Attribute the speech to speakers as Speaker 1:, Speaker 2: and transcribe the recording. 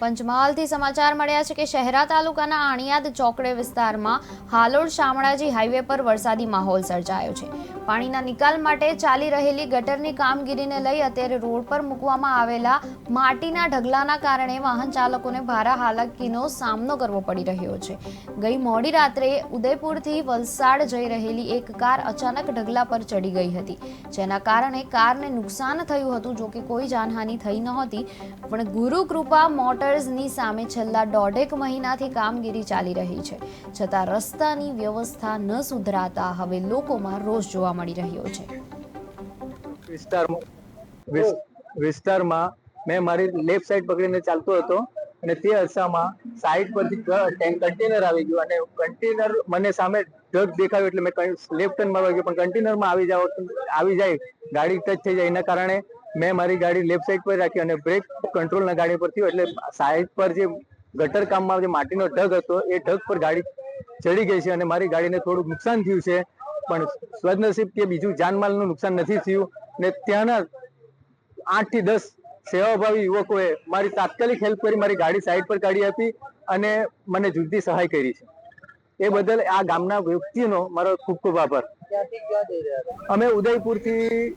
Speaker 1: પંચમહાલથી સમાચાર મળ્યા છે કે શહેરા તાલુકાના આણિયાદ ચોકડે વિસ્તારમાં હાલોડ શામળાજી હાઈવે પર વરસાદી માહોલ સર્જાયો છે. પાણીના નિકાલ માટે ચાલી રહેલી ગટરની કામગીરીને લઈ અત્યારે રોડ પર મૂકવામાં આવેલા માટીના ઢગલાના કારણે વાહન ચાલકોને ભારે હાલાકીનો સામનો કરવો પડી રહ્યો છે. ગઈ મોડી રાત્રે ઉદયપુરથી વલસાડ જઈ રહેલી એક કાર અચાનક ઢગલા પર ચડી ગઈ હતી. જેના કારણે કારને નુકસાન થયું હતું, જો કે કોઈ જાનહાનિ થઈ નહોતી. પણ ગુરુ કૃપા મોટર્સની સામે છેલ્લા દોઢેક મહિનાથી કામગીરી ચાલી રહી છે. છતાં રસ્તાની વ્યવસ્થા ન સુધરાતા હવે લોકોમાં રોષ જોવા મળી રહ્યો છે.
Speaker 2: વિસ્તારમાં વિસ્તારમાં મેં મારી લેફ્ટ સાઈડ પકડીને ચાલતો હતો અને તે અરસામાં સાઈડ પરથી કન્ટેનર આવી ગયું અને કન્ટેનર મને સામે ઢગ દેખાયું એટલે મેં લેફ્ટ ટર્ન મારવા ગયો. પણ કન્ટેનરમાં આવી જાવ આવી જાય, ગાડી ટચ થઈ જાય. એના કારણે મેં મારી ગાડી લેફ્ટ સાઈડ પર રાખી અને બ્રેક કંટ્રોલના ગાડી પર થયું. એટલે સાઈડ પર જે ગટર કામમાં જે માટીનો ઢગ હતો એ ઢગ પર ગાડી ચડી ગઈ છે અને મારી ગાડીને થોડુંક નુકસાન થયું છે. પણ સદનસીબ કે બીજું જાનમાલનું નુકસાન નથી થયું. ને ત્યાંના આઠથી દસ સેવાભાવી યુવકોએ મારી તાત્કાલિક હેલ્પ કરી મારી ગાડી સાઈડ પર કાઢી આપી અને મને જુદી સહાય કરી છે. એ બદલ આ ગામના વ્યક્તિનો મારો ખૂબ ખૂબ આભાર. અમે ઉદયપુરથી